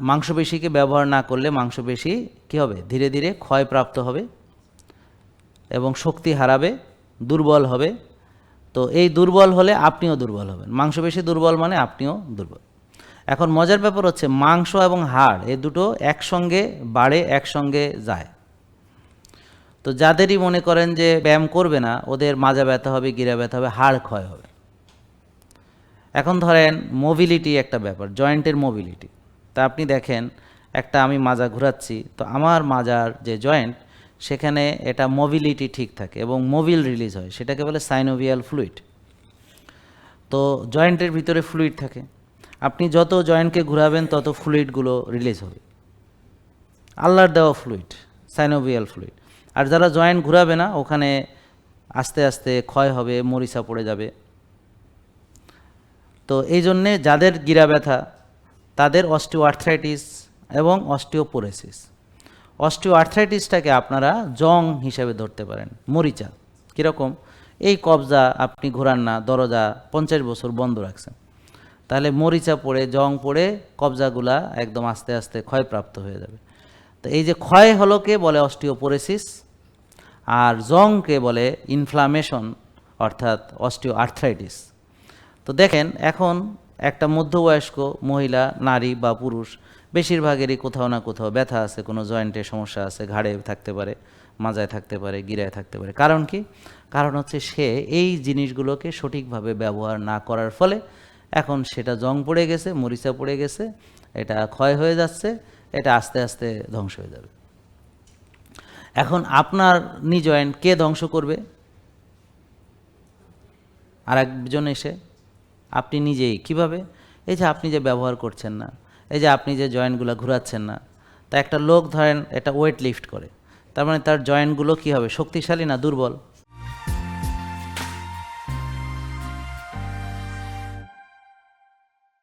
মাংসপেশিকে ব্যবহার না করলে মাংসপেশি কী হবে? ধীরে ধীরে ক্ষয়প্রাপ্ত হবে এবং শক্তি হারাবে, দুর্বল হবে। তো এই দুর্বল হলে আপনিও দুর্বল হবেন। মাংসপেশি দুর্বল মানে আপনিও দুর্বল। এখন মজার ব্যাপার হচ্ছে মাংস এবং হাড়, এই দুটো একসঙ্গে বাড়ে, একসঙ্গে যায়। তো যাদেরই মনে করেন যে ব্যায়াম করবে না, ওদের মাজা ব্যথা হবে, গিরা ব্যথা হবে, হাড় ক্ষয় হবে। এখন ধরেন মোবিলিটি একটা ব্যাপার জয়েন্টের মোবিলিটি তা আপনি দেখেন, একটা আমি মাজা ঘোরাচ্ছি, তো আমার মাজার যে জয়েন্ট, সেখানে এটা মোবিলিটি ঠিক থাকে এবং মোবিল রিলিজ হয়, সেটাকে বলে সাইনোভিয়াল ফ্লুইড তো জয়েন্টের ভিতরে ফ্লুইড থাকে। আপনি যত জয়েন্টকে ঘোরাবেন, তত ফ্লুইডগুলো রিলিজ হবে। আল্লাহর দেওয়া ফ্লুইড সাইনোভিয়াল ফ্লুইড আর যারা জয়েন্ট ঘোরাবে না, ওখানে আস্তে আস্তে ক্ষয় হবে, মরিচা পড়ে যাবে। তো এই জন্যে যাদের গিরা ব্যথা তাদের অস্টিও আর্থ্রাইটিস এবং অস্টিওপোরেসিস। অস্টিও আর্থ্রাইটিসটাকে আপনারা জং হিসেবে ধরতে পারেন, মরিচা। কীরকম? এই কবজা আপনি ঘোরান না, দরজা পঞ্চাশ বছর বন্ধ রাখছেন। তাহলে মরিচা পড়ে, জং পড়ে, কবজাগুলা একদম আস্তে আস্তে ক্ষয়প্রাপ্ত হয়ে যাবে। তো এই যে ক্ষয় হলো কে বলে? অস্টিওপোরেসিস। আর জংকে বলে? ইনফ্লামেশন, অর্থাৎ অস্টিও আর্থ্রাইটিস তো দেখেন, এখন একটা মধ্যবয়স্ক মহিলা, নারী বা পুরুষ, বেশিরভাগেরই কোথাও না কোথাও ব্যথা আছে, কোনো জয়েন্টে সমস্যা আছে, ঘাড়ে থাকতে পারে, মাজায় থাকতে পারে, গিরায় থাকতে পারে। কারণ কি? কারণ হচ্ছে সে এই জিনিসগুলোকে সঠিকভাবে ব্যবহার না করার ফলে এখন সেটা জং পড়ে গেছে, মরিচা পড়ে গেছে, এটা ক্ষয় হয়ে যাচ্ছে, এটা আস্তে আস্তে ধ্বংস হয়ে যাবে। এখন আপনার নি জয়েন্ট কে ধ্বংস করবে? আর একজন এসে আপনি নিজেই, কীভাবে? এই যে আপনি যে ব্যবহার করছেন না, এই যে আপনি যে জয়েন্টগুলো ঘুরাচ্ছেন না, তা একটা লোক ধরেন এটা ওয়েট লিফট করে, তার মানে তার জয়েন্টগুলো কী হবে, শক্তিশালী না দুর্বল?